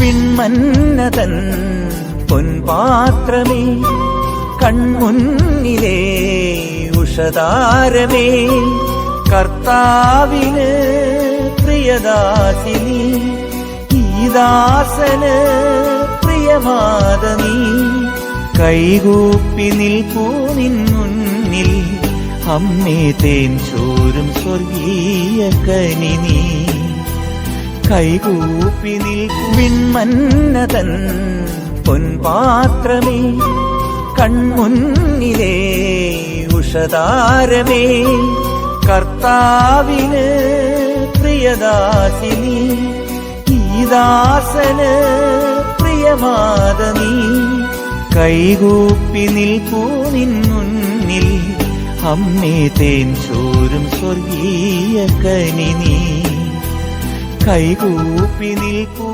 വിൺമന്നതൻ പൊൻപാത്രമേ കൺമുന്നിലേ ഉഷതാരമേ കർത്താവിന് പ്രിയദാസിനി ഈ ദാസന് പ്രിയമാതനീ കൈകൂപ്പി നിൽപ്പൂ നിന്നുന്നിൽ അമ്മേ തേൻ ചോരും സ്വർഗീയ കനിനീ. കൈകൂപ്പി നിൽവിൺമന്നതൻ പൊൻപാത്രമേ കൺമുന്നിലേ ഉഷതാരമേ കർത്താവിന് പ്രിയദാസിനി ഈദാസന് ദാസന് പ്രിയമാതനീ കൈകൂപ്പി നിൽക്കൂ നിന്നുന്നിൽ അമ്മേ തേൻ ചോരും സ്വർഗീയ കനിനീ കൈകൂപ്പി നിൽപ്പൂ